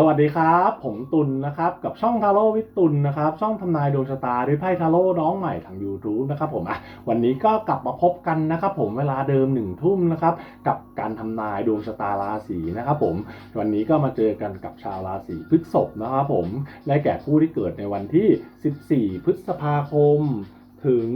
สวัสดีครับ ผมตุลนะครับ กับช่องทาโร่วิตุลนะครับ ช่องทำนายดวงชะตาด้วยไพ่ทาโร่น้องใหม่ทาง YouTube นะครับผมอะวันนี้ก็กลับมาพบกันนะครับ ผมเวลาเดิมหนึ่งทุ่มนะครับ กับการทำนายดวงชะตาราศีนะครับผมวันนี้ก็มาเจอกันกับชาวราศีพฤษภนะครับผมได้แก่ผู้ที่เกิดในวันที่ 14 พฤษภาคมถึง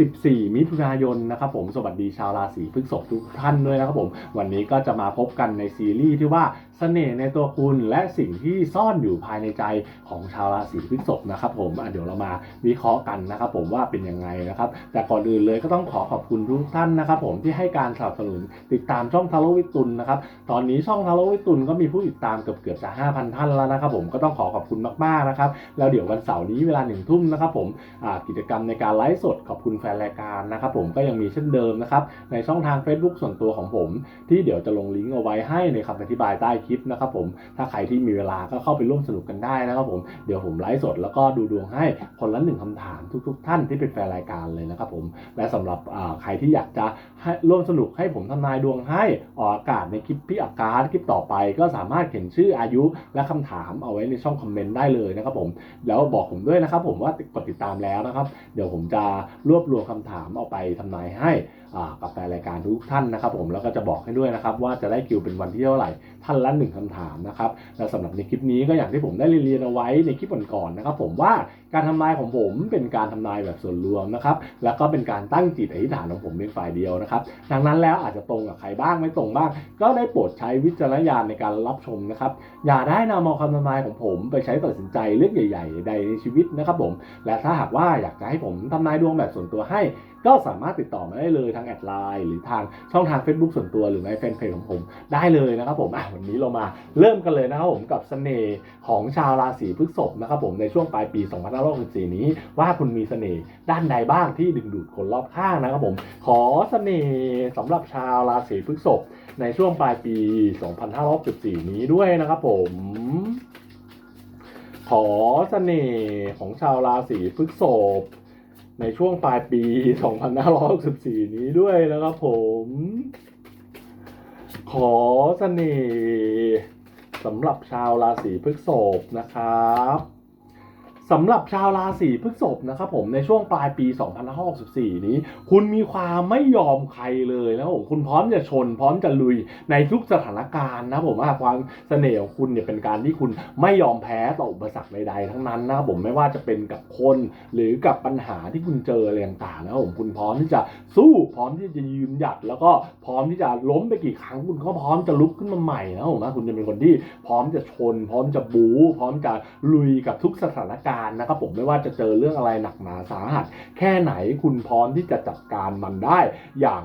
14 มิถุนายนนะครับผมสวัสดีชาวราศีพฤษภทุกท่านด้วยนะครับผม วันนี้ก็จะมาพบกันในซีรีส์ที่ว่า เสน่ห์ในตัวคุณและสิ่งที่ซ่อนอยู่ภายในใจของชาวราศีพฤษภนะครับผมเดี๋ยวเรามาวิเคราะห์กันนะครับผมว่าเป็นยังไงนะครับ แต่ก่อนอื่นเลยก็ต้องขอขอบคุณทุกท่านนะครับผมที่ให้การสนับสนุนติดตามช่องทาโร่วิตุลนะครับตอนนี้ช่องทาโร่วิตุลก็มีผู้ติดตามเกือบเกือบจะ5,000 ท่านแล้วนะครับผมก็ต้องขอขอบคุณมากๆนะครับแล้วเดี๋ยววันเสาร์นี้เวลาหนึ่งทุ่มนะครับผมกิจกรรมในการไลฟ์สดขอบคุณแฟนรายการนะครับผมก็ยังมีเช่นเดิมนะครับในช่องทาง Facebook ส่วนตัวของผม ที่เดี๋ยวจะลงลิงก์เอาไว้ให้ในคำอธิบายใต้คลิปนะครับผมถ้าใครที่มีเวลาก็เข้าไปร่วมสนุกกันได้นะครับผมเดี๋ยวผมไลฟ์สดแล้วก็ดูดวงให้คนละหนึ่งคำถามทุก ๆ ท่านที่เป็นแฟนรายการเลยนะครับผมและสำหรับใครที่อยากจะให้ร่วมสนุกให้ผมทำนายดวงให้ออกอากาศในคลิปพี่อาการคลิปต่อไป ก็สามารถเขียนชื่ออายุและคำถามเอาไว้ในช่องคอมเมนต์ได้เลยนะครับผมแล้วบอกผมด้วยนะครับผมว่ากดติดตามแล้วนะครับ เดี๋ยวผมจะรวบรวมคำถามเอาไปทำนายให้ กับแฟนรายการทุกท่านนะครับผมแล้วก็จะบอกให้ด้วยนะครับว่าจะได้คิวเป็นวันที่เท่าไหร่ท่านละหนึ่งคำถามนะครับและสำหรับในคลิปนี้ก็อย่างที่ผมได้เรียนเอาไว้ในคลิปก่อนๆนะครับผมว่าการทำนายของผมเป็นการทำนายแบบส่วนรวมนะครับแล้วก็เป็นการตั้งจิตอธิษฐานของผมเป็นฝ่ายเดียวนะครับดังนั้นแล้วอาจจะตรงกับใครบ้างไม่ตรงบ้าง ก็ได้โปรดใช้วิจารณญาณในการรับชมนะครับอย่าได้นำเอาคำทำนายของผมไปใช้ตัดสินใจเรื่องใหญ่ ๆ ใดในชีวิตนะครับผมและถ้าหากว่าอยากจะให้ผมทำนายดวงแบบส่วนตัวให้ ก็สามารถติดต่อมาได้เลยทางแอดไลน์หรือทางช่องทาง Facebook ส่วนตัวหรือในแฟนเพจของผมได้เลยนะครับผมอะวันนี้เรามาเริ่มกันเลยนะครับผมกับเสน่ห์ของชาวราศีพฤษภนะครับผมในช่วงปลายปี 2564 นี้ ว่าคุณมีเสน่ห์ด้านใดบ้างที่ดึงดูดคนรอบข้างนะครับผม ขอเสน่ห์สำหรับชาวราศีพฤษภในช่วงปลายปี 2564 นี้ด้วยนะครับผมขอเสน่ห์ของชาวราศีพฤษภ ในช่วงปลายปี 2564 นี้ด้วยนะครับผม ขอเสน่ห์สำหรับชาวราศีพฤษภนะครับ สำหรับชาวราศีพฤษภนะครับผมในช่วงปลายปี 2564 นี้ คุณมีความไม่ยอมใครเลยนะครับผมคุณพร้อมจะชน พร้อมจะลุยในทุกสถานการณ์นะผมว่าความเสน่ห์ของคุณเนี่ยเป็นการที่คุณไม่ยอมแพ้ต่ออุปสรรคใดๆ ทั้งนั้นนะครับผมไม่ว่าจะเป็นกับคนหรือกับปัญหาที่คุณเจออะไรต่างๆนะผมคุณพร้อมที่จะสู้พร้อมที่จะยืนหยัด แล้วก็พร้อมที่จะล้มไปกี่ครั้งคุณก็พร้อมจะลุกขึ้นมาใหม่นะผมว่าคุณจะเป็นคนที่พร้อมจะชน พร้อมจะบู๊พร้อมจะลุยกับทุกสถานการณ์นะครับผมไม่ว่าจะเจอเรื่องอะไรหนักหนาสาหัส แค่ไหนคุณพร้อมที่จะจัดการมันได้อย่าง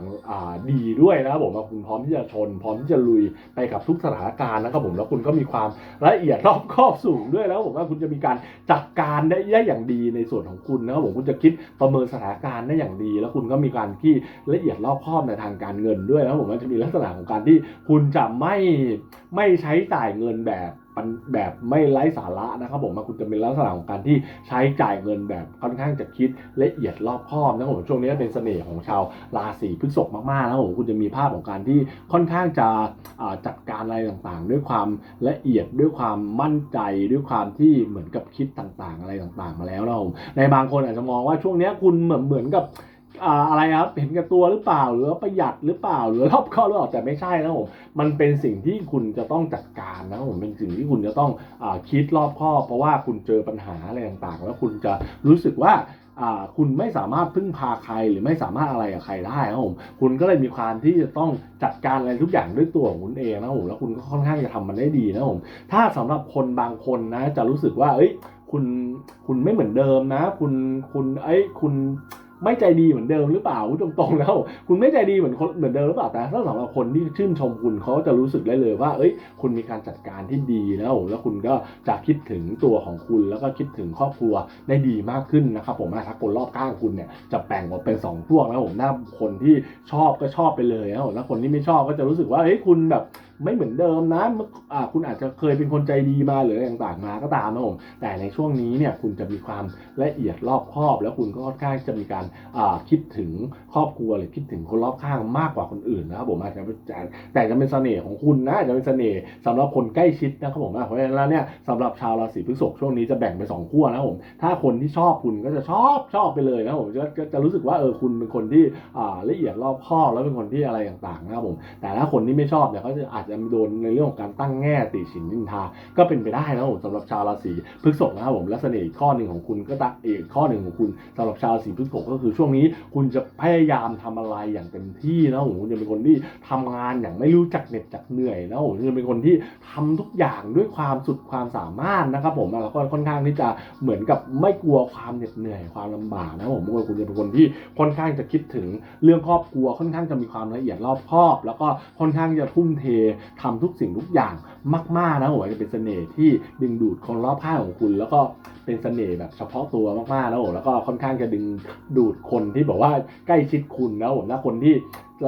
าดีด้วยนะครับผมคุณพร้อมที่จะชน พร้อมที่จะลุยไปกับทุกสถานการณ์นะครับผมแล้วคุณก็มีความละเอียดรอบคอบสูงด้วยแล้วผมว่าคุณจะมีการจัดการได้อย่างดีในส่วนของคุณนะครับผมคุณจะคิดประเมินสถานการณ์ได้อย่างดี แล้วคุณก็มีการที่ละเอียดรอบคอบในทางการเงินด้วยนะครับผมมันจะมีลักษณะของการที่คุณจะไม่ไม่ใช้จ่ายเงินแบบ แบบไม่ไร้สาระนะครับผมว่าคุณจะเป็นลักษณะของการที่ใช้จ่ายเงินแบบค่อนข้างจะคิดละเอียดรอบคอบนะครับผมช่วงนี้เป็นเสน่ห์ของชาวราศีพฤษภมากๆนะครับผมคุณจะมีภาพของการที่ค่อนข้างจะจัดการอะไรต่างๆ ด้วยความละเอียดด้วยความมั่นใจด้วยความที่เหมือนกับคิดต่างๆ อะไรต่างๆ มาแล้วนะครับผมในบางคนอาจจะมองว่าช่วงนี้คุณเหมือนเหมือนกับ อะไรครับเห็นกับตัวหรือเปล่าหรือว่าประหยัดหรือเปล่า หรือรอบคอบหรือเปล่าแต่ไม่ใช่นะผมมันเป็นสิ่งที่คุณจะต้องจัดการนะผมเป็นสิ่งที่คุณจะต้องอคิดรอบคอบ เพราะว่าคุณเจอปัญหาอะไรต่างๆ แล้วคุณจะรู้สึกว่าคุณไม่สามารถพึ่งพาใครหรือไม่สามารถอะไรกับใครได้นะผมคุณก็เลยมีความที่จะต้องจัดการอะไรทุกอย่างด้วยตัวของคุณเองนะผมแล้วคุณก็ค่อนข้างจะทำมันได้ดีนะผมถ้าสำหรับคนบางคนนะจะรู้สึกว่าเอ้ยคุณคุณไม่เหมือนเดิมนะ คุณคุณเอ้ยคุณ ไม่ใจดีเหมือนเดิมหรือเปล่าพูดตรงๆแล้ว คุณไม่ใจดีเหมือนคนเหมือนเดิมหรือเปล่าแต่ถ้าสำหรับคนที่ชื่นชมคุณเขาจะรู้สึกได้เลยว่า เอ้ย คุณมีการจัดการที่ดีแล้ว แล้วคุณก็จะคิดถึงตัวของคุณ แล้วก็คิดถึงครอบครัวได้ดีมากขึ้นนะครับผมถ้าคนรอบข้างคุณเนี่ยจะแบ่งออกเป็นสองพวกแล้วผมหน้าคนที่ชอบก็ชอบไปเลยแล้วแล้วคนที่ไม่ชอบก็จะรู้สึกว่าเฮ้ยคุณแบบไม่เหมือนเดิมนะเมื่อคุณอาจจะเคยเป็นคนใจดีมาหรืออะไรต่างๆมาก็ตามนะผมแต่ในช่วงนี้เนี่ยคุณจะมีความละเอียดรอบคอบ แล้วคุณก็ค่อนข้างจะมีการคิดถึงครอบครัวหรือคิดถึงคนรอบข้างมากกว่าคนอื่นนะครับผมอาจจะแต่จะเป็นเสน่ห์ของคุณนะจะเป็นเสน่ห์สำหรับคนใกล้ชิดนะครับผมเพราะฉะนั้นแล้วเนี่ยสำหรับชาวราศีพฤษภช่วงนี้จะแบ่งเป็นสองขั้วนะครับผมถ้าคนที่ชอบคุณก็จะชอบชอบไปเลยนะครับผมจะจะจะรู้สึกว่าเออคุณเป็นคนที่ละเอียดรอบคอบแล้วเป็นคนที่อะไรต่างๆนะครับผมแต่ถ้าคนที่ไม่ชอบเนี่ยเขาจะอาจจะโดนในเรื่องของการตั้งแง่ติฉินนินทา ก็เป็นไปได้นะผมสำหรับชาวราศีพฤษภนะครับผมและเสน่ห์ข้อหนึ่งของคุณก็ตะอีกข้อหนึ่งของคุณสำหรับชาวราศีพฤษภก็คือช่วงนี้คุณจะพยายามทำอะไรอย่างเต็มที่นะผมคุณจะเป็นคนที่ทำงานอย่างไม่รู้จักเหน็ดจักเหนื่อยนะผมคุณจะเป็นคนที่ทำทุกอย่างด้วยความสุดความสามารถนะครับผมแล้วก็ค่อนข้างที่จะเหมือนกับไม่กลัวความเหน็ดเหนื่อยความลำบากนะครับผมคุณจะเป็นคนที่ค่อนข้างจะคิดถึงเรื่องครอบครัวค่อนข้างจะมีความละเอียดรอบคอบ แล้วก็ค่อนข้างจะทุ่มเททำทุกสิ่งทุกอย่างมากๆนะผมว่าจะเป็นเสน่ห์ที่ดึงดูดคนรอบข้างของคุณ แล้วก็เป็นเสน่ห์แบบเฉพาะตัวมากๆนะผมแล้วก็ค่อนข้างจะดึงดูดคนที่บอกว่าใกล้ชิดคุณนะผมถ้าคนที่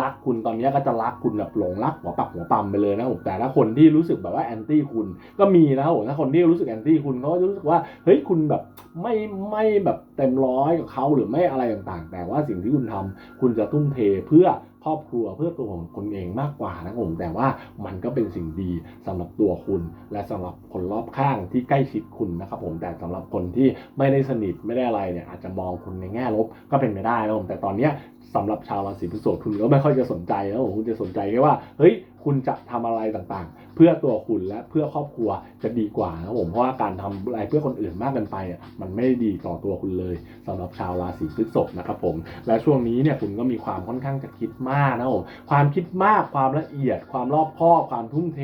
รักคุณตอนนี้ก็จะรักคุณแบบหลงรักหัวปักหัวปั๊มไปเลยนะผมแต่ถ้าคนที่รู้สึกแบบว่าแอนตี้คุณก็มีนะผมถ้าคนที่รู้สึกแอนตี้คุณเขาก็จะรู้สึกว่าเฮ้ยคุณแบบไม่ไม่แบบเต็มร้อยกับเขาหรือไม่อะไรต่างๆ แต่ว่าสิ่งที่คุณทำคุณจะทุ่มเทเพื่อ ครอบครัวเพื่อตัวของคนเองมากกว่านะครับผมแต่ว่ามันก็เป็นสิ่งดีสำหรับตัวคุณ และสำหรับคนรอบข้างที่ใกล้ชิดคุณนะครับผมแต่สำหรับคนที่ไม่ได้สนิทไม่ได้อะไรเนี่ยอาจจะมองคุณในแง่ลบก็เป็นไปได้นะครับผมแต่ตอนเนี้ยสำหรับชาวราศีพฤษภคุณก็ไม่ค่อยจะสนใจแล้วผมคุณจะสนใจแค่ว่าเฮ้ย คุณจะทำอะไรต่างๆ เพื่อตัวคุณและเพื่อครอบครัวจะดีกว่านะครับผมเพราะว่าการทำอะไรเพื่อคนอื่นมากเกินไปอะมันไม่ไดีต่อตัวคุณเลยสำหรับชาวราศีพฤษภนะครับผมและช่วงนี้เนี่ยคุณก็มีความค่อนข้างจะคิดมากนะครับผมความคิดมากความละเอียด ความรอบคอบความทุ่มเท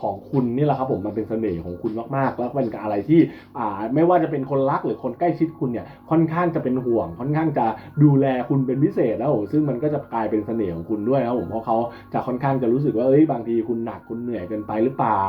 ของคุณนี่แหละครับผมมันเป็นเสน่ห์ของคุณมากๆ แล้วเป็นอะไรที่อ่าไม่ว่าจะเป็นคนรักหรือคนใกล้ชิดคุณเนี่ยค่อนข้างจะเป็นห่วง ค่อนข้างจะดูแลคุณเป็นพิเศษแล้วผมซึ่งมันก็จะกลายเป็นเสน่ห์ของคุณด้วยนะครับผมเพราะเขาจะค่อนข้างจะรู้สึกว่าเอ้ยบางทีคุณหนักคุณเหนื่อยเกินไปหรือเปล่า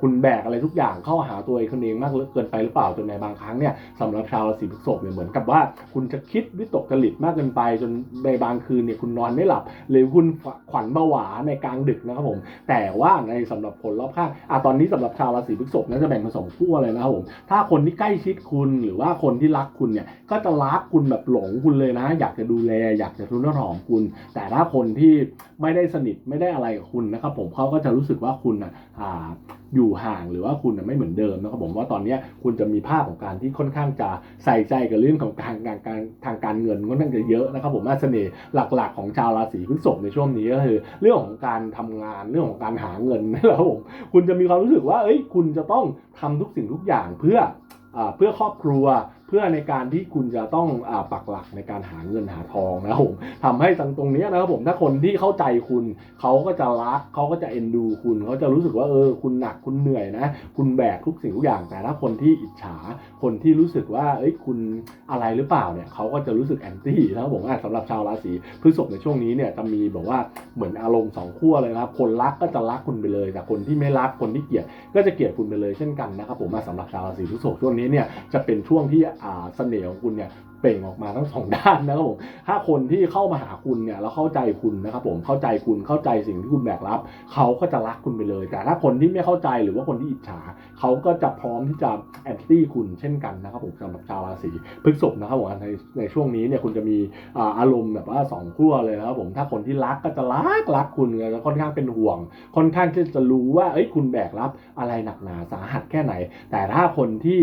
คุณแบกอะไรทุกอย่างเข้าหาตัวเองคนเองมากเกินไปหรือเปล่าจนในบางครั้งเนี่ยสำหรับชาวราศีพฤษภเนี่ยเหมือนกับว่า คุณจะคิดวิตกจริตมากเกินไป จนในบางคืนเนี่ยคุณนอนไม่หลับ หรือคุณขวัญเบาหวาในกลางดึกนะครับผม แต่ว่าในสำหรับคนรอบข้างอะตอนนี้สำหรับชาวราศีพฤษภนะจะแบ่งเป็นสองขั้วเลยนะครับผมถ้าคนที่ใกล้ชิดคุณหรือว่าคนที่รักคุณเนี่ยก็จะรักคุณแบบหลงคุณเลยนะ อยากจะดูแล อยากจะทุนหอมคุณ แต่ถ้าคนที่ไม่ได้สนิทไม่ได้อะไรกับคุณนะครับผมเขาก็จะรู้สึกว่าคุณอะอ่าอยู่ห่างหรือว่าคุณไม่เหมือนเดิมนะครับผมว่าตอนนี้คุณจะมีภาพของการที่ค่อนข้างจะใส่ใจกับเรื่องของการการการทางการเงินค่อนข้างจะเยอะนะครับผมเสน่ห์หลักๆ ของชาวราศีพฤษภในช่วงนี้ก็คือ เรื่องของการทำงานเรื่องของการหาเงินนะครับผมคุณจะมีความรู้สึกว่าเอ้ยคุณจะต้องทำทุกสิ่งทุกอย่างเพื่ออเพื่อครอบครัว พื่อในการที่คุณจะต้องอปักหลักในการหาเงินหาทองนะครับผมทำให้ตรงตรงนี้นะครับผมถ้าคนที่เข้าใจคุณเขาก็จะรักเขาก็จะเอ็นดูคุณเขาจะรู้สึกว่าเออคุณหนักคุณเหนื่อยนะ คุณแบกทุกสิ่งทุกอย่าง แต่ถ้าคนที่อิจฉาคนที่รู้สึกว่าเอ้ยคุณอะไรหรือเปล่าเนี่ยเขาก็จะรู้สึกแอนตี้นะครับผมสำหรับชาวราศีพฤษภในช่วงนี้เนี่ยจะมีแบบว่าเหมือนอารมณ์สองขั้วเลยนะครับคนรักก็จะรักคุณไปเลย แต่คนที่ไม่รักคนที่เกลียดก็จะเกลียดคุณไปเลยเช่นกันนะครับผมสำหรับชาวราศีพฤษภช่วงนี้เนี่ยจะเป็นช่วงที่เสน่ห์ของคุณเนี่ยเปล่งออกมาทั้งสองด้านนะครับผมถ้าคนที่เข้ามาหาคุณเนี่ยแล้วเข้าใจคุณนะครับผมเข้าใจคุณเข้าใจสิ่งที่คุณแบกรับ เขาก็จะรักคุณไปเลย แต่ถ้าคนที่ไม่เข้าใจหรือว่าคนที่อิจฉาเขาก็จะพร้อมที่จะแอนตี้คุณเช่นกันนะครับผมสำหรับชาวราศีพฤษภนะครับผมในในช่วงนี้เนี่ยคุณจะมีอารมณ์แบบว่าสองขั้วเลยนะครับผมถ้าคนที่รักก็จะรักรักคุณแล้วค่อนข้างเป็นห่วง ค่อนข้างที่จะรู้ว่าเอ้ยคุณแบกรับอะไรหนักหนาสาหัสแค่ไหน แต่ถ้าคนที่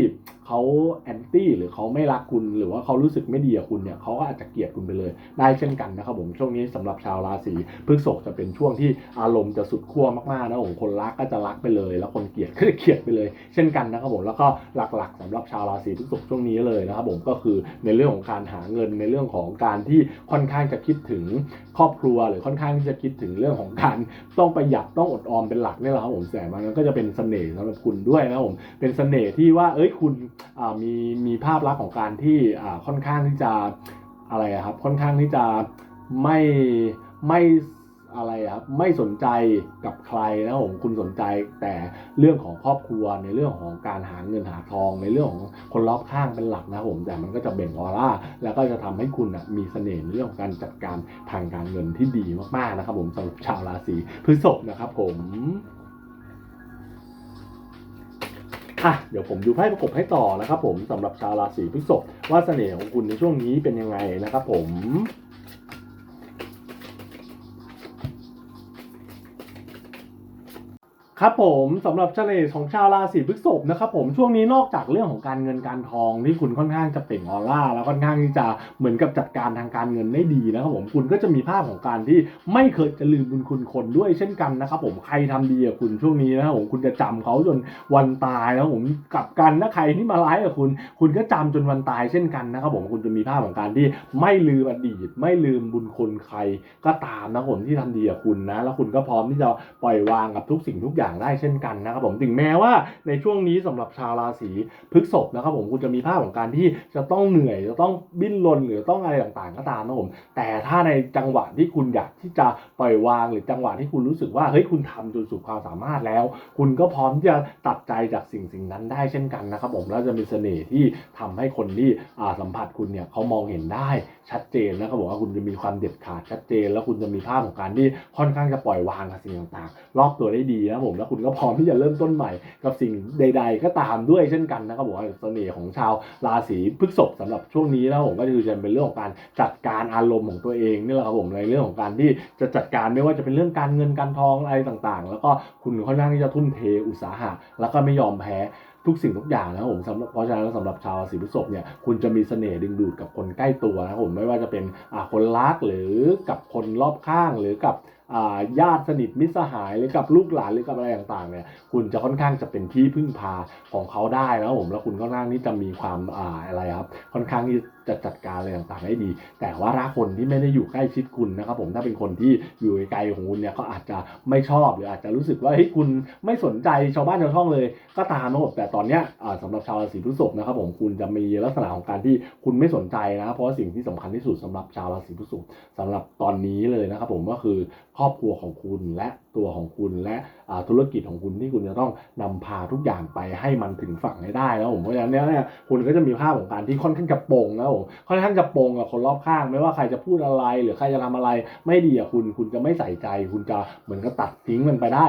เขาแอนตี้หรือเขาไม่รักคุณ หรือว่าเขารู้สึกไม่ดีกับคุณเนี่ยเขาก็อาจจะเกลียดคุณไปเลย ได้เช่นกันนะครับผมช่วงนี้สำหรับชาวราศีพฤษภจะเป็นช่วงที่อารมณ์จะสุดขั้วมากๆนะผมคนรักก็จะรักไปเลย แล้วคนเกลียดก็จะเกลียดไปเลย เช่นกันนะครับผมแล้วก็หลักๆสำหรับชาวราศีพฤษภช่วงนี้เลยนะครับผมก็คือในเรื่องของการหาเงินในเรื่องของการที่ค่อนข้างจะคิดถึง ครอบครัวหรือค่อนข้างที่จะคิดถึงเรื่องของการต้องประหยัดต้องอดออมเป็นหลักนี่แหละครับผมแต่มันก็จะเป็นเสน่ห์สำหรับคุณด้วยนะครับผมเป็นเสน่ห์ที่ว่าเอ้ยคุณมีมีภาพลักษณ์ของการที่ค่อนข้างที่จะอะไระครับค่อนข้างที่จะไม่ไม่ อะไรครับไม่สนใจกับใครนะผมคุณสนใจแต่เรื่องของครอบครัวในเรื่องของการหาเงินหาทอง ในเรื่องของคนรอบข้างเป็นหลักนะผมแต่มันก็จะเบ่งออร่าแล้วก็จะทำให้คุณนะมีเสน่ห์ในเรื่องของการจัดการทางการเงินที่ดีมากๆนะครับ ผมสำหรับชาวราศีพฤษภนะครับ ผมอะเดี๋ยวผมดูไพ่ประกบให้ต่อนะครับ ผมสำหรับชาวราศีพฤษภว่าเสน่ห์ของคุณในช่วงนี้เป็นยังไงนะครับ ผม ครับผมสำหรับเฉลยของชาวราศีพฤษภนะครับผมช่วงนี้นอกจากเรื่องของการเงินการทองที่คุณค่อนข้างจะเปล่งออร่าแล้วค่อนข้างที่จะเหมือนกับจัดการทางการเงินได้ดีนะครับผมคุณก็จะมีภาพของการที่ไม่เคยจะลืมบุญคุณคนด้วยเช่นกันนะครับผมใครทำดีกับคุณช่วงนี้นะครับผมคุณจะจำเขาจนวันตายนะครับผมกลับกันนะใครที่มาร้ายกับคุณ คุณก็จำจนวันตายเช่นกันนะครับผมคุณจะมีภาพของการที่ไม่ลืมอดีต ไม่ลืมบุญคุณใครก็ตามนะผมที่ทำดีกับคุณนะแล้วคุณก็พร้อมที่จะปล่อยวางกับทุกสิ่งทุกอย่างได้เช่นกันนะครับผมถึงแม้ว่าในช่วงนี้สำหรับชาวราศีพฤษภนะครับผมคุณจะมีภาพของการที่จะต้องเหนื่อยจะต้องบิ้นรนหรือต้องอะไรต่างๆก็ตามนะครับผมแต่ถ้าในจังหวะที่คุณอยากที่จะปล่อยวางหรือจังหวะที่คุณรู้สึกว่าเฮ้ยคุณทำจนสุดความสามารถแล้ว คุณก็พร้อมที่จะตัดใจจากสิ่งสิ่งนั้นได้เช่นกันนะครับผมแล้วจะมีเสน่ห์ที่ทำให้คนที่สัมผัสคุณเนี่ยเขามองเห็นได้ชัดเจนนะครับผมว่าคุณจะมีความเด็ดขาดชัดเจน แล้วคุณจะมีภาพของการที่ค่อนข้างจะปล่อยวางกับสิ่งต่างๆ รอบตัวได้ดีนะผมแล้วคุณก็พร้อมที่จะเริ่มต้นใหม่ กับสิ่งใด ๆ ก็ตามด้วยเช่นกันนะครับผมว่าเสน่ห์ของชาวราศีพฤษภสำหรับช่วงนี้นะครับผมก็คือจะเป็นเรื่องของการจัดการอารมณ์ของตัวเองนี่แหละครับผมในเรื่องของการที่จะจัดการไม่ว่าจะเป็นเรื่องการเงินการทองอะไรต่างๆ แล้วก็คุณค่อนข้างที่จะทุ่มเทอุตสาหะแล้วก็ไม่ยอมแพ้ทุกสิ่งทุกอย่างนะครับผมสำหรับเพราะฉะนั้นสำหรับชาวราศีพฤษภเนี่ยคุณจะมีเสน่ห์ดึงดูดกับคนใกล้ตัวนะครับผมไม่ว่าจะเป็นคนรักหรือกับคนรอบข้างหรือกับ ญาติสนิทมิตรสหายหรือกับลูกหลานหรือกับอะไรต่างๆเนี่ยคุณจะค่อนข้างจะเป็นที่พึ่งพาของเขาได้นะครับผมแล้วคุณค่อนข้างที่จะมีความอาอะไรครับค่อนข้างที่ จะจัดการอะไรต่างๆได้ดี แต่ว่าถ้าคนที่ไม่ได้อยู่ใกล้ชิดคุณนะครับผมถ้าเป็นคนที่อยู่ไกลของคุณเนี่ยก็อาจจะไม่ชอบหรืออาจจะรู้สึกว่าเฮ้ยคุณไม่สนใจชาวบ้านชาวช่องเลย ก็ตามนะครับแต่ตอนเนี้ยสำหรับชาวราศีพฤษภนะครับผมคุณจะมีลักษณะของการที่คุณไม่สนใจนะเพราะสิ่งที่สำคัญที่สุดสำหรับชาวราศีพฤษภสำหรับตอนนี้เลยนะครับผมก็คือครอบครัวของคุณและ ตัวของคุณและธุรกิจของคุณที่คุณจะต้องนำพาทุกอย่างไปให้มันถึงฝั่งให้ได้นะผมเพราะฉะนั้นเนี่ยคุณก็จะมีภาพของการที่ค่อนข้างจะโป่งนะผมค่อนข้างจะโป่งกับคนรอบข้าง ไม่ว่าใครจะพูดอะไร หรือใครจะทำอะไร ไม่ดีอะคุณคุณจะไม่ใส่ใจ คุณจะเหมือนกับตัดทิ้งมันไปได้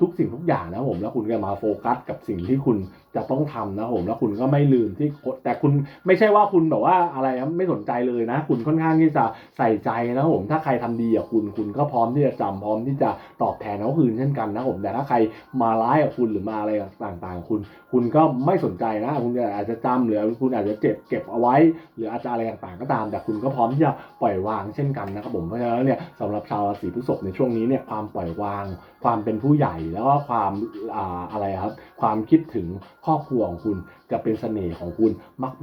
ทุกสิ่งทุกอย่างนะผมแล้วคุณก็มาโฟกัสกับสิ่งที่คุณจะต้องทำนะผมแล้วคุณก็ไม่ลืมที่แต่คุณไม่ใช่ว่าคุณแบบว่าอะไรนะไม่สนใจเลยนะ คุณค่อนข้างที่จะใส่ใจนะผมถ้าใครทำดีกับคุณคุณก็พร้อมที่จะจำพร้อมที่จะตอบแทนเขาคืนเช่นกันนะผมแต่ถ้าใครมาร้ายกับคุณหรือมาอะไรต่างๆ คุณ คุณก็ไม่สนใจนะคุณอาจจะจำหรือคุณอาจจะเก็บเก็บเอาไว้ หรืออาจจะอะไรต่างๆก็ตาม แต่คุณก็พร้อมที่จะปล่อยวางเช่นกันนะครับผมเพราะฉะนั้นเนี่ยสำหรับชาวราศีพฤษภในช่วงนี้เนี่ยความปล่อยวาง ความเป็นผู้ใหญ่แล้วก็ความอาอะไรครับ ความคิดถึงครอบครัวของคุณจะเป็นเสน่ห์ของคุณ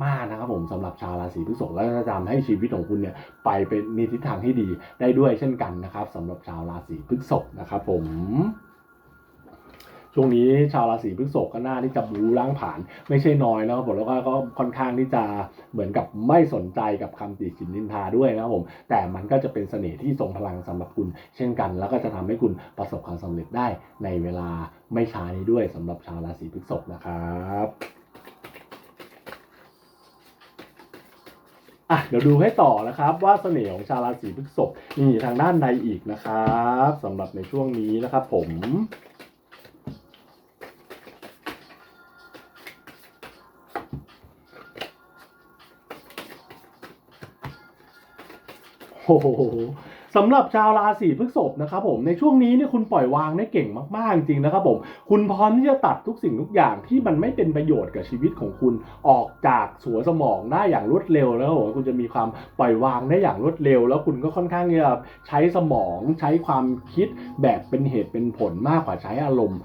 มาก ๆนะครับ ผมสำหรับชาวราศีพฤษภแล้วจะทำให้ชีวิตของคุณเนี่ยไปเป็นนิทิศทางที่ดีได้ด้วยเช่นกันนะครับสำหรับชาวราศีพฤษภนะครับผม ช่วงนี้ชาวราศีพฤษภก็น่าที่จะบูล้างผ่าน ไม่ใช่น้อยนะครับผมแล้วก็ก็ค่อนข้างที่จะเหมือนกับไม่สนใจกับคำติฉินนินทาด้วยนะครับผมแต่มันก็จะเป็นเสน่ห์ที่ทรงพลังสำหรับคุณ เช่นกัน แล้วก็จะทำให้คุณประสบความสำเร็จได้ในเวลาไม่ช้านี้ด้วยสำหรับชาวราศีพฤษภนะครับอะเดี๋ยวดูให้ต่อนะครับว่าเสน่ห์ของชาวราศีพฤษภมีทางด้านใดอีกนะครับสำหรับในช่วงนี้นะครับผม โอ้โห สำหรับชาวราศีพฤษภนะครับผมในช่วงนี้เนี่ยคุณปล่อยวางได้เก่งมากๆจริงๆนะครับผมคุณพร้อมที่จะตัดทุกสิ่งทุกอย่างที่มันไม่เป็นประโยชน์กับชีวิตของคุณออกจากสัวสมองได้อย่างรวดเร็วแล้วผมคุณจะมีความปล่อยวางได้อย่างรวดเร็ว แล้วคุณก็ค่อนข้างจะใช้สมองใช้ความคิดแบบเป็นเหตุเป็นผลมากกว่าใช้อารมณ์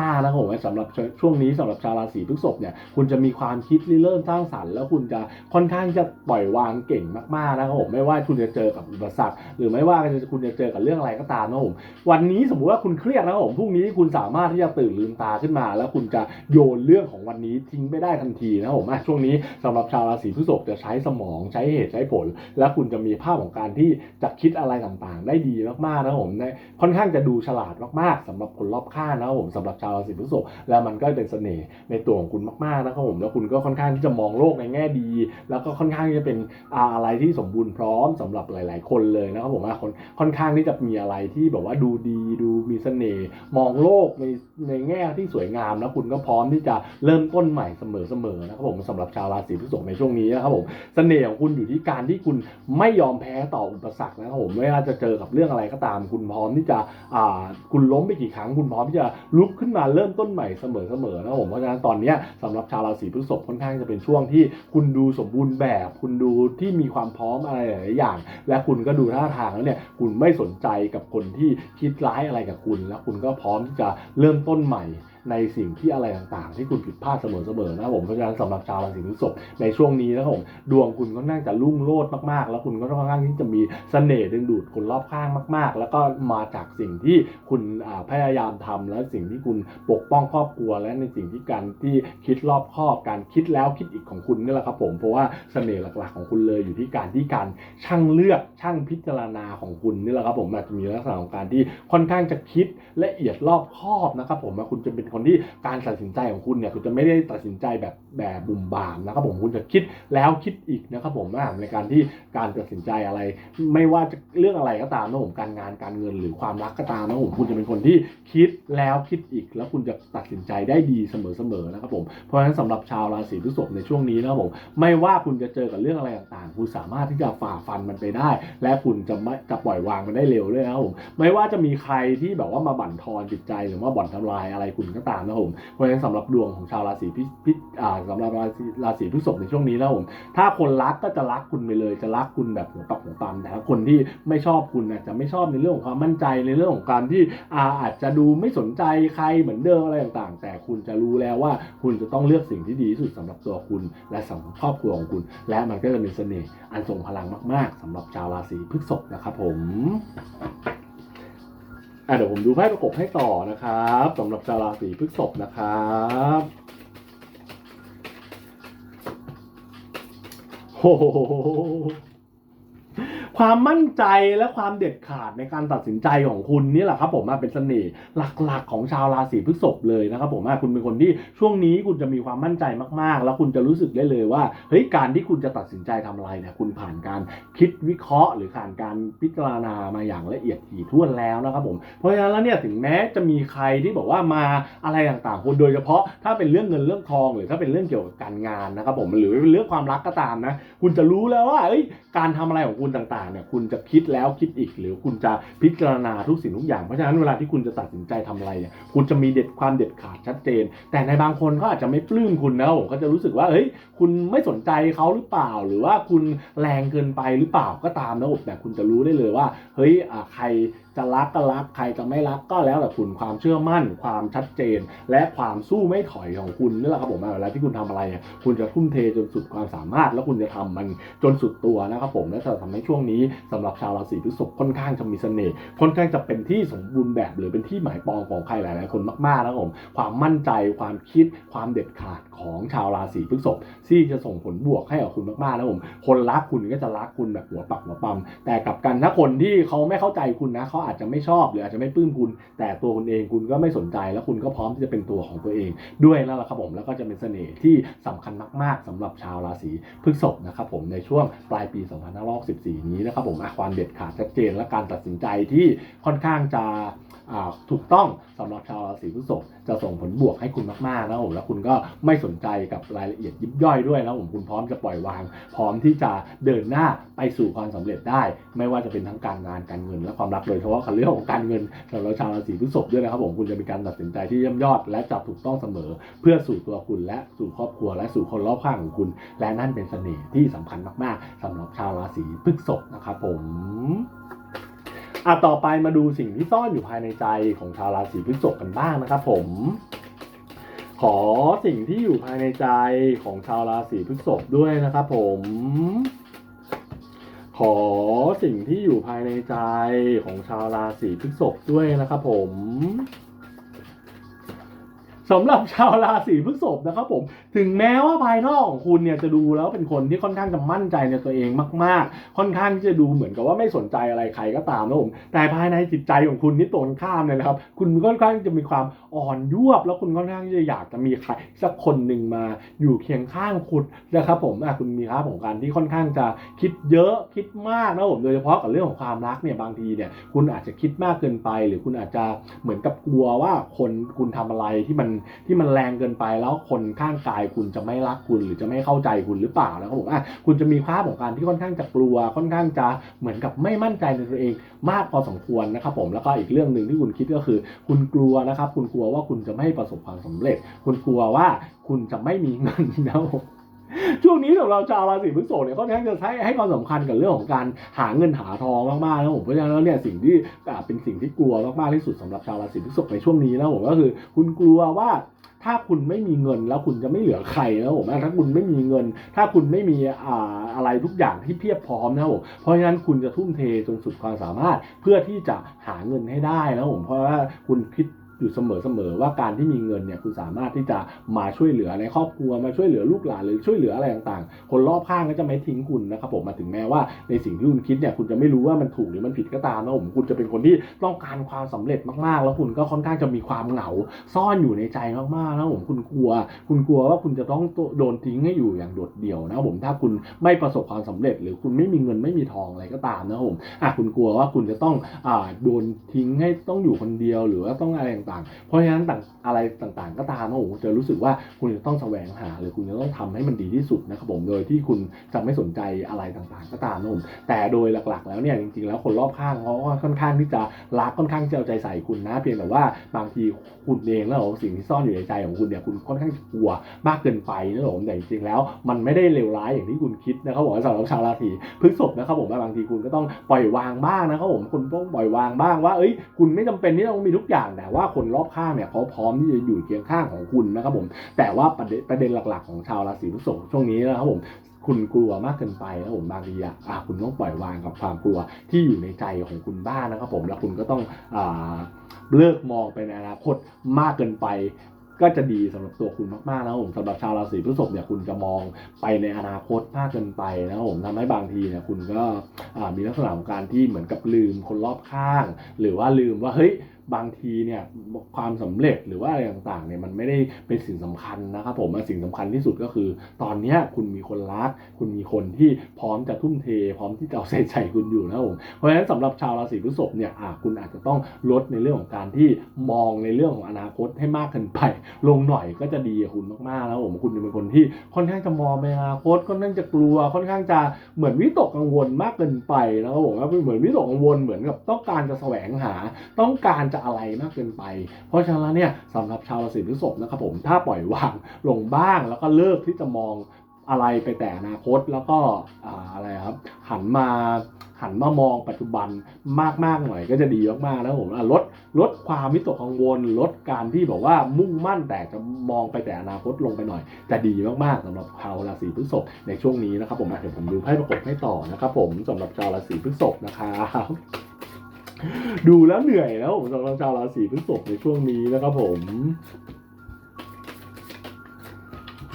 มากๆนะครับผมสำหรับช่วงนี้สำหรับชาวราศีพฤษภเนี่ยคุณจะมีความคิดริเริ่มสร้างสรรค์แล้วคุณจะค่อนข้างจะปล่อยวางเก่งมากๆนะครับผมไม่ว่าคุณจะเจอกับอุปสรรคหรือไม่ว่า่าคุณจะเจอกับเรื่องอะไรก็ตามนะผมวันนี้สมมุติว่าคุณเครียดนะผมพรุ่งนี้คุณสามารถที่จะตื่นลืมตาขึ้นมา แล้วคุณจะโยนเรื่องของวันนี้ทิ้งไม่ได้ทันทีนะครับผมช่วงนี้สำหรับชาวราศีพฤษภจะใช้สมองใช้เหตุใช้ผล และคุณจะมีภาพของการที่จะคิดอะไรต่างๆ ได้ดีมากๆนะครับผมในค่อนข้างจะดูฉลาดมากๆสำหรับคนรอบข้างนะครับผมสำหรับชาวราศีพฤษภแล้วมันก็เป็นเสน่ห์ในตัวของคุณมากๆนะครับผมแล้วคุณก็ค่อนข้างที่จะมองโลกในแง่ดี แล้วก็ค่อนข้างที่จะเป็นอะไรที่สมบูรณ์พร้อมสำหรับหลาย ๆ คนเลยนะครับผมคนค่อนข้างที่จะมีอะไรที่แบบว่าดูดีดูมีเสน่ห์มองโลกในในแง่ที่สวยงามแล้วคุณก็พร้อมที่จะเริ่มต้นใหม่เสมอๆนะครับผมสำหรับชาวราศีพฤษภในช่วงนี้นะครับผมเสน่ห์ของคุณอยู่ที่การที่คุณไม่ยอมแพ้ต่ออุปสรรคนะครับผมไม่ว่าจะเจอกับเรื่องอะไรก็ตาม คุณพร้อมที่จะอ่าคุณล้มไปกี่ครั้ง คุณพร้อมที่จะลุกขึ้นมาเริ่มต้นใหม่เสมอๆนะครับผมเพราะฉะนั้นตอนนี้ยสำหรับชาวราศีพฤษภค่อนข้างจะเป็นช่วงที่คุณดูสมบูรณ์แบบ คุณดูที่มีความพร้อมอะไรหลายอย่าง และคุณก็ดูท่าทางแล้วเนี่ยคุณไม่สนใจกับคนที่คิดร้ายอะไรกับคุณ แล้วคุณก็พร้อมที่จะเริ่มต้นใหม่ ในสิ่งที่อะไรต่างๆ ที่คุณผิดพลาดเสมอๆนะผมเพราะฉะนั้นสำหรับชาวราศีพฤษภในช่วงนี้นะครับผมดวงคุณก็น่าจะรุ่งโรจน์มากๆ แล้วคุณก็ค่อนข้างที่จะมีเสน่ห์ดึงดูดคนรอบข้างมาก ๆ แล้วก็มาจากสิ่งที่คุณพยายามทำและสิ่งที่คุณปกป้องครอบครัว และในสิ่งที่การที่คิดรอบคอบการคิดแล้วคิดอีกของคุณนี่แหละครับผมเพราะว่าเสน่ห์หลักๆของคุณเลยอยู่ที่การที่การช่างเลือกช่างพิจารณาของคุณนี่แหละครับผมอาจจะมีลักษณะของการที่ค่อนข้างจะคิดละเอียดรอบคอบนะครับผมว่าคุณจะเป็นคนที่การตัดสินใจของคุณเนี่ยคุณจะไม่ได้ตัดสินใจแบบแบบบุ่มบามนะครับผมคุณจะคิดแล้วคิดอีกนะครับผมว่าในการที่การตัดสินใจอะไร ไม่ว่าจะเรื่องอะไรก็ตามนะผมการงานการเงินหรือความรักก็ตามนะผมคุณจะเป็นคนที่คิดแล้วคิดอีก แล้วคุณจะตัดสินใจได้ดีเสมอๆนะครับผมเพราะฉะนั้นสำหรับชาวราศีพฤษภในช่วงนี้นะครับผมไม่ว่าคุณจะเจอกับเรื่องอะไรต่างๆ คุณสามารถที่จะฝ่าฟันมันไปได้ และคุณจะไม่จะปล่อยวางมันได้เร็วด้วยนะครับผมไม่ว่าจะมีใครที่แบบว่ามาบั่นทอนจิตใจหรือว่าบ่อนทำลายอะไรคุณก็ตามนะครับผมเพราะฉะนั้นสำหรับดวงของชาวราศีพิพิอ่าสำหรับราศีราศีพฤษภในช่วงนี้นะครับผมถ้าคนรักก็จะรักคุณไปเลยจะรักคุณแบบหัวปักหัวปั๊มแต่ถ้าคนที่ไม่ชอบคุณอาจจะไม่ชอบในเรื่องของความมั่นใจในเรื่องของการที่อาอาจจะดูไม่สนใจใครเหมือนเดิมอะไรต่างๆ แต่คุณจะรู้แล้วว่าคุณจะต้องเลือกสิ่งที่ดีที่สุดสำหรับตัวคุณและสำหรับครอบครัวของคุณ และมันก็จะมีเสน่ห์อันทรงพลังมาก ๆสำหรับชาวราศีพฤษภนะครับผม อะเดี๋ยวผมดูไพ่ประกบให้ต่อนะครับสำหรับชาวราศีพฤษภนะครับโอ้โห ความมั่นใจและความเด็ดขาดในการตัดสินใจของคุณนี่แหละครับผมเป็นเสน่ห์หลักๆ ของชาวราศีพฤษภเลยนะครับผมคุณเป็นคนที่ช่วงนี้คุณจะมีความมั่นใจมากๆ แล้วคุณจะรู้สึกได้เลยว่าเฮ้ยการที่คุณจะตัดสินใจทำอะไรเนี่ยคุณผ่านการคิดวิเคราะห์ หรือผ่านการพิจารณามาอย่างละเอียดถี่ถ้วนแล้วนะครับผมเพราะฉะนั้นแล้วเนี่ยถึงแม้จะมีใครที่บอกว่ามาอะไรต่างๆคุณโดยเฉพาะถ้าเป็นเรื่องเงินเรื่องทอง หรือถ้าเป็นเรื่องเกี่ยวกับการงานนะครับผมหรือเรื่องความรักก็ตามนะคุณจะรู้แล้วว่าเอ้ยการทำอะไรของคุณต่างๆเนี่ยคุณจะคิดแล้วคิดอีก หรือคุณจะพิจารณาทุกสิ่งทุกอย่างเพราะฉะนั้นเวลาที่คุณจะตัดสินใจทำอะไรเนี่ยคุณจะมีเด็ดความเด็ดขาดชัดเจน แต่ในบางคนก็อาจจะไม่ปลื้มคุณนะผมก็จะรู้สึกว่าเฮ้ยคุณไม่สนใจเขาหรือเปล่า หรือว่าคุณแรงเกินไปหรือเปล่าก็ตามนะผมแต่คุณจะรู้ได้เลยว่าเฮ้ยใคร จะรักก็รักใครจะไม่รักก็แล้วแต่คุณความเชื่อมั่น ความชัดเจน และความสู้ไม่ถอยของคุณนี่แหละครับผมเวลาที่คุณทำอะไรเนี่ยคุณจะทุ่มเทจนสุดความสามารถ แล้วคุณจะทำมันจนสุดตัวนะครับผมและจะทำให้ช่วงนี้สำหรับชาวราศีพฤษภค่อนข้างจะมีเสน่ห์ค่อนข้างจะเป็นที่สมบูรณ์แบบหรือเป็นที่หมายปองของใครหลาย ๆ คนมากๆนะครับผมความมั่นใจความคิดความเด็ดขาดของชาวราศีพฤษภที่จะส่งผลบวกให้กับคุณมากๆนะครับผมคนรักคุณก็จะรักคุณแบบหัวปักหัวปั๊มแต่กลับกันถ้าคนที่เขาไม่เข้าใจคุณนะเขาอาจจะไม่ชอบหรืออาจจะไม่ปลื้มคุณ แต่ตัวคุณเองคุณก็ไม่สนใจแล้วคุณก็พร้อมที่จะเป็นตัวของตัวเอง ด้วยนั่นแหละครับผมแล้วก็จะเป็นเสน่ห์ที่สำคัญมาก ๆสำหรับชาวราศีพฤษภนะครับผมในช่วงปลายปี 2564 นี้นะครับผมความเด็ดขาดชัดเจนและการตัดสินใจที่ค่อนข้างจะ ถูกต้องสำหรับชาวราศีพฤษภจะส่งผลบวกให้คุณมากๆนะครับผมแล้วคุณก็ไม่สนใจกับรายละเอียดยิบย่อยด้วยนะครับผมคุณพร้อมจะปล่อยวาง พร้อมที่จะเดินหน้าไปสู่ความสำเร็จได้ ไม่ว่าจะเป็นทั้งการงานการเงิน และความรักโดยเฉพาะเรื่องของการเงินสำหรับชาวราศีพฤษภด้วยนะครับผมคุณจะมีการตัดสินใจที่เยี่ยมยอด และจะถูกต้องเสมอ เพื่อสู่ตัวคุณและสู่ครอบครัวและสู่คนรอบข้างของคุณ และนั่นเป็นเสน่ห์ที่สำคัญมากๆสำหรับชาวราศีพฤษภนะครับผม อะต่อไปมาดูสิ่งที่ซ่อนอยู่ภายในใจของชาวราศีพฤษภกันบ้างนะครับผม ขอสิ่งที่อยู่ภายในใจของชาวราศีพฤษภด้วยนะครับผมขอสิ่งที่อยู่ภายในใจของชาวราศีพฤษภด้วยนะครับผมสำหรับชาวราศีพฤษภนะครับผม ถึงแม้ว่าภายนอกของคุณเนี่ยจะดูแล้วเป็นคนที่ค่อนข้างจะมั่นใจในตัวเองมาก ๆ ค่อนข้างที่จะดูเหมือนกับว่าไม่สนใจอะไรใครก็ตามนะผมแต่ภายในจิตใจของคุณนี่ตรงข้ามเลยนะครับ คุณค่อนข้างจะมีความอ่อนยวบ แล้วคุณค่อนข้างที่จะอยากจะมีใครสักคนหนึ่งมาอยู่เคียงข้างคุณนะครับผมอะคุณมีค่าของการที่ค่อนข้างจะคิดเยอะคิดมากนะผมโดยเฉพาะกับเรื่องของความรักเนี่ยบางทีเนี่ยคุณอาจจะคิดมากเกินไป หรือคุณอาจจะเหมือนกับกลัวว่าคนคุณทำอะไรที่มันที่มันแรงเกินไปแล้วคนข้างกายคุณจะไม่รักคุณหรือจะไม่เข้าใจคุณหรือเปล่านะครับผมอะคุณจะมีภาพของการที่ค่อนข้างจะกลัวค่อนข้างจะเหมือนกับไม่มั่นใจในตัวเองมากพอสมควรนะครับผมแล้วก็อีกเรื่องหนึ่งที่คุณคิดก็คือ คุณกลัวนะครับ คุณกลัวว่าคุณจะไม่ประสบความสำเร็จ คุณกลัวว่าคุณจะไม่มีเงินนะครับช่วงนี้สำหรับชาวราศีพฤษภเนี่ยค่อนข้างจะให้ให้ความสำคัญกับเรื่องของการหาเงินหาทองมากๆนะผมเพราะฉะนั้นแล้วเนี่ยสิ่งที่เป็นสิ่งที่กลัวมากๆที่สุดสำหรับชาวราศีพฤษภในช่วงนี้นะผมก็คือ คุณกลัวว่า ถ้าคุณไม่มีเงินแล้วคุณจะไม่เหลือใครนะผมถ้าคุณไม่มีเงิน ถ้าคุณไม่มีอ่าอะไรทุกอย่างที่เพียบพร้อมนะผมเพราะฉะนั้นคุณจะทุ่มเทจนสุดความสามารถเพื่อที่จะหาเงินให้ได้นะผมเพราะว่าคุณคิด อยู่เสมอๆว่าการที่มีเงินเนี่ยคุณสามารถที่จะมาช่วยเหลือในครอบครัวมาช่วยเหลือลูกหลานหรือช่วยเหลืออะไรต่างๆ คนรอบข้างก็จะไม่ทิ้งคุณนะครับผมมาถึงแม้ว่าในสิ่งที่คุณคิดเนี่ยคุณจะไม่รู้ว่ามันถูกหรือมันผิดก็ตามนะผมคุณจะเป็นคนที่ต้องการความสำเร็จมากๆ แล้วคุณก็ค่อนข้างจะมีความเหงา ซ่อนอยู่ในใจมากๆนะผมคุณกลัว คุณกลัวว่าคุณจะต้องโดนทิ้งให้อยู่อย่างโดดเดี่ยวนะผมถ้าคุณไม่ประสบความสำเร็จ หรือคุณไม่มีเงินไม่มีทองอะไรก็ตามนะผมอะคุณกลัวว่าคุณจะต้องอ่าโดนทิ้งให้ต้องอยู่คนเดียวหรือว่าต้องอะไรต่างๆ เพราะฉะนั้นต่างอะไรต่างๆ ก็ตามนะผมจะรู้สึกว่าคุณจะต้องแสวงหา หรือคุณจะต้องทำให้มันดีที่สุดนะครับผมโดยที่คุณจะไม่สนใจอะไรต่างๆ ก็ตามนะผมแต่โดยหลักๆ แล้วเนี่ยจริงๆ แล้วคนรอบข้างเขาก็ค่อนข้างที่จะรักค่อนข้างจะเอาใจใส่คุณนะ เพียงแต่ว่าบางทีคุณเองแล้วสิ่งที่ซ่อนอยู่ในใจของคุณเนี่ยคุณค่อนข้างกลัวมากเกินไปนะผมแต่จริงๆแล้ว มันไม่ได้เลวร้ายอย่างที่คุณคิดนะครับผมสำหรับชาวราศีพฤษภนะครับผมบางทีคุณก็ต้องปล่อยวางบ้างนะครับผมคุณต้องปล่อยวางบ้างว่าเอ้ยคุณไม่จำเป็นที่ต้องมีทุกอย่างแต่ว่าคนนรอบข้างเนี่ยเขาพร้อมที่จะอยู่เคียงข้างของคุณนะครับผมแต่ว่าประเด็นประเด็นหลักๆของชาวราศีพฤษภช่วงนี้นะครับผมคุณกลัวมากเกินไปนะผมบางทีอะอะคุณต้องปล่อยวางกับความกลัวที่อยู่ในใจของคุณบ้างนะครับผมแล้วคุณก็ต้องอ่าเลิกมองไปในอนาคตมากเกินไปก็จะดีสำหรับตัวคุณมากๆนะผมสำหรับชาวราศีพฤษภเนี่ยคุณจะมองไปในอนาคตมากเกินไปนะครับผมทำให้บางทีเนี่ยคุณก็มีลักษณะของการที่เหมือนกับลืมคนรอบข้าง หรือว่าลืมว่าเฮ้ยบางทีเนี่ยความสำเร็จหรือว่าอะไรต่างๆเนี่ยมันไม่ได้เป็นสิ่งสำคัญนะครับผมสิ่งสำคัญที่สุดก็คือ ตอนนี้คุณมีคนรัก คุณมีคนที่พร้อมจะทุ่มเท พร้อมที่จะเอาใจใส่คุณอยู่นะครับผมเพราะฉะนั้นสำหรับชาวราศีพฤษภเนี่ยคุณอาจจะต้องลดในเรื่องของการที่มองในเรื่องของอนาคตให้มากเกินไป ลงหน่อยก็จะดีคุณมากๆแล้วผมคุณเป็นคนที่ค่อนข้างจะมองไปอนาคตค่อนข้างจะกลัวค่อนข้างจะเหมือนวิตกกังวลมากเกินไปนะครับผมเหมือนวิตกกังวลเหมือนกับต้องการจะแสวงหา ต้องการจะอะไรมากเกินไป เพราะฉะนั้นเนี่ยสำหรับชาวราศีพฤษภนะครับผมถ้าปล่อยวางลงบ้างแล้วก็เลิกที่จะมองอะไรไปแต่อนาคตแล้วก็อ่าอะไรครับหันมาหันมามองปัจจุบันมากๆหน่อยก็จะดีมากๆนะผมลดลดความวิตกกังวล ลดการที่บอกว่ามุ่งมั่นแต่จะมองไปแต่อนาคตลงไปหน่อยจะดีมากๆสำหรับชาวราศีพฤษภในช่วงนี้นะครับผมเดี๋ยวผมดูไพ่ประกบให้ต่อนะครับผมสำหรับชาวราศีพฤษภนะครับ ดูแล้วเหนื่อยแล้วผมสำหรับชาวราศีพฤษภในช่วงนี้นะครับผม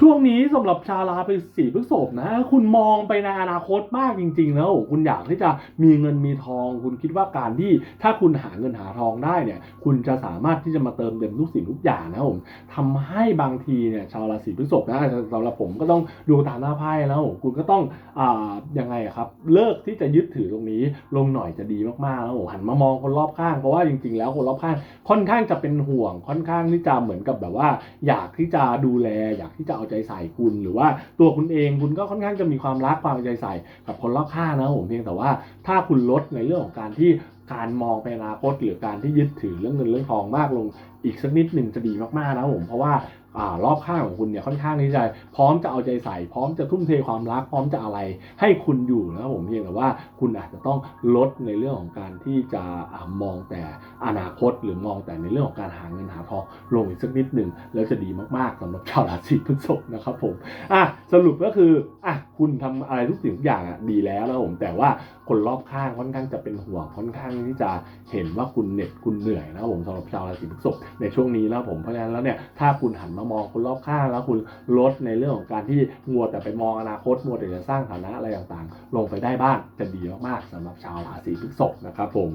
ช่วงนี้สำหรับชาวราศีพฤษภนะคุณมองไปในอนาคตมากจริงๆแล้วคุณอยากที่จะมีเงินมีทอง คุณคิดว่าการที่ถ้าคุณหาเงินหาทองได้เนี่ยคุณจะสามารถที่จะมาเติมเต็มทุกสิ่งทุกอย่างนะผมทำให้บางทีเนี่ยชาวราศีพฤษภนะสำหรับผมก็ต้องดูตามหน้าไพ่แล้วคุณก็ต้องอ่ายังไงครับเลิกที่จะยึดถือตรงนี้ลงหน่อยจะดีมากๆแล้วหันมามองคนรอบข้างเพราะว่าจริง ๆ แล้วคนรอบข้างค่อนข้างจะเป็นห่วงค่อนข้างที่จะเหมือนกับแบบว่า อยากที่จะดูแลอยากที่จะเอาใจใส่คุณ หรือว่าตัวคุณเองคุณก็ค่อนข้างจะมีความรักความเอาใจใส่กับคนรอบข้างนะผมเพียงแต่ว่าถ้าคุณลดในเรื่องของการที่การมองไปอนาคตหรือการที่ยึดถือเรื่องเงินเรื่องทองมากลงอีกสักนิดหนึ่งจะดีมากๆนะผมเพราะว่าอ่า รอบข้างของคุณเนี่ยค่อนข้างที่จะพร้อมจะเอาใจใส่ พร้อมจะทุ่มเทความรัก พร้อมจะอะไรให้คุณอยู่นะครับผมเพียงแต่ว่าคุณอาจจะต้องลดในเรื่องของการที่จะอมองแต่อนาคต หรือมองแต่ในเรื่องของการหาเงินหาทองลงอีกสักนิดหนึ่งแล้วจะดีมากๆสำหรับชาวราศีพฤษภนะครับผมอะสรุปก็คืออะคุณทำอะไรทุกสิ่งทุกอย่างอะดีแล้วนะผมแต่ว่า คนรอบข้างค่อนข้างจะเป็นห่วงค่อนข้างที่จะเห็นว่าคุณเหน็ดคุณเหนื่อยนะครับผมสำหรับชาวราศีพฤษภในช่วงนี้แล้วผมเพราะฉะนั้นแล้วเนี่ยถ้าคุณหันมามองคนรอบข้างแล้วคุณลดในเรื่องของการที่มัวแต่ไปมองอนาคตมัวแต่จะสร้างฐานะอะไรต่างๆ ลงไปได้บ้างจะดีมากๆสำหรับชาวราศีพฤษภนะครับผม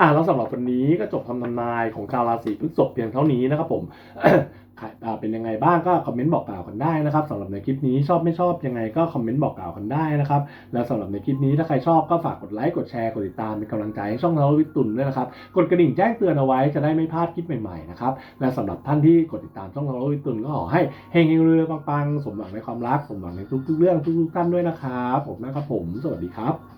อ่าแล้วสำหรับวันนี้ก็จบคำทำนายของชาวราศีพฤษภเพียงเท่านี้นะครับผม เป็นยังไงบ้างก็คอมเมนต์บอกกล่าวกันได้นะครับสำหรับในคลิปนี้ชอบไม่ชอบยังไงก็คอมเมนต์บอกกล่าวกันได้นะครับและสำหรับในคลิปนี้ถ้าใครชอบก็ฝากกดไลค์กดแชร์กดติดตามเป็นกำลังใจให้ช่องเราวิตุนด้วยนะครับกดกระดิ่งแจ้งเตือนเอาไว้จะได้ไม่พลาดคลิปใหม่ๆนะครับและสำหรับท่านที่กดติดตามช่องเราวิตุนก็ขอให้เฮงเฮงเรือๆปังๆสมหวังในความรักสมหวังในทุกๆเรื่องทุกๆท่านด้วยนะครับผมนะครับผม สวัสดีครับ